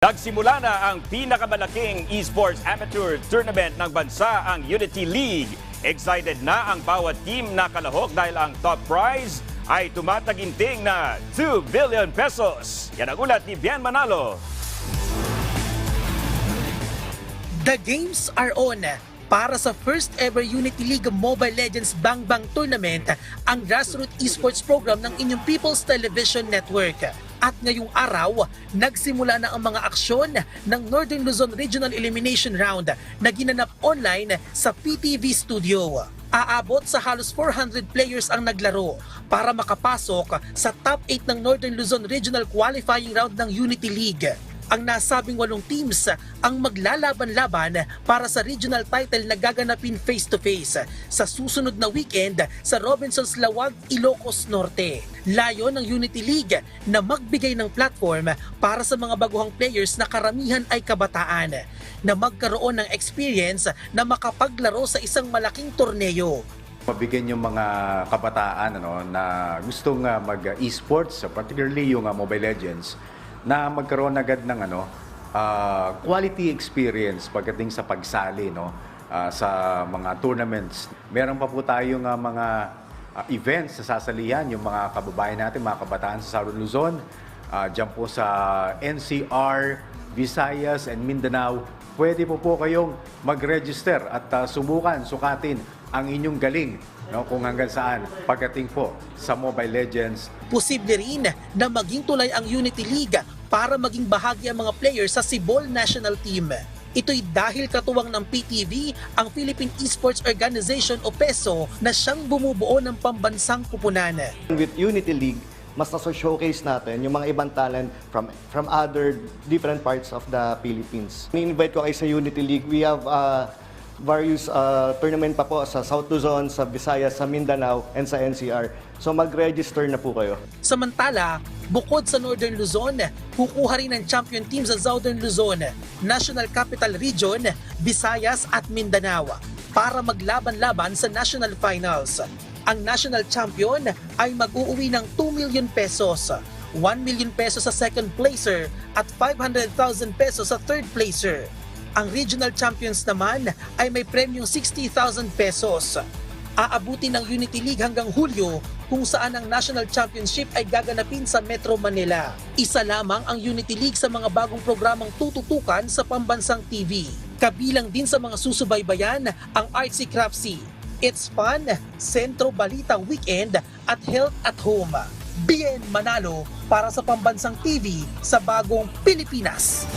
Nagsimula na ang pinakamalaking esports amateur tournament ng bansa, ang Unity League. Excited na ang bawat team na kalahok dahil ang top prize ay tumataginting na 2 billion pesos. Yan ang ulat ni Bian Manalo. The games are on. Para sa first ever Unity League Mobile Legends Bang Bang Tournament, ang grassroots esports program ng inyong People's Television Network. At ngayong araw, nagsimula na ang mga aksyon ng Northern Luzon Regional Elimination Round na ginanap online sa PTV Studio. Aabot sa halos 400 players ang naglaro para makapasok sa top 8 ng Northern Luzon Regional Qualifying Round ng Unity League ang nasabing walong teams ang maglalaban-laban para sa regional title na gaganapin face-to-face sa susunod na weekend sa Robinsons Lawag, Ilocos Norte. Layo ng Unity League na magbigay ng platform para sa mga baguhang players na karamihan ay kabataan na magkaroon ng experience na makapaglaro sa isang malaking torneo. Mabigyan yung mga kabataan ano, na gustong uh, mag-esports, particularly yung uh, Mobile Legends, na magkaroon agad ng ano, uh, quality experience pagdating sa pagsali no, uh, sa mga tournaments. Meron pa po tayong uh, mga uh, events sa sasalihan, yung mga kababayan natin, mga kabataan sa Southern Luzon, uh, dyan po sa NCR, Visayas, and Mindanao, pwede po po kayong mag-register at uh, subukan, sukatin ang inyong galing no, kung hanggang saan pagdating po sa Mobile Legends. Posible rin na maging tulay ang Unity League para maging bahagi ang mga players sa Cebol National Team. Ito'y dahil katuwang ng PTV ang Philippine Esports Organization o PESO na siyang bumubuo ng pambansang kupunan. With Unity League, mas nasa-showcase natin yung mga ibang talent from from other different parts of the Philippines. Ni-invite ko kayo sa Unity League. We have uh, various uh, tournament pa po sa South Luzon, sa Visayas, sa Mindanao, and sa NCR. So mag-register na po kayo. Samantala, bukod sa Northern Luzon, kukuha rin ng champion team sa Southern Luzon, National Capital Region, Visayas at Mindanao para maglaban-laban sa national finals. Ang national champion ay mag-uuwi ng 2 million pesos, 1 million pesos sa second placer at 500,000 pesos sa third placer. Ang regional champions naman ay may premyong 60,000 pesos. Aabutin ng Unity League hanggang Hulyo kung saan ang National Championship ay gaganapin sa Metro Manila. Isa lamang ang Unity League sa mga bagong programang tututukan sa pambansang TV. Kabilang din sa mga susubaybayan ang Artsy Craftsy, It's Fun, Sentro Balita Weekend at Health at Home. BN Manalo para sa pambansang TV sa bagong Pilipinas.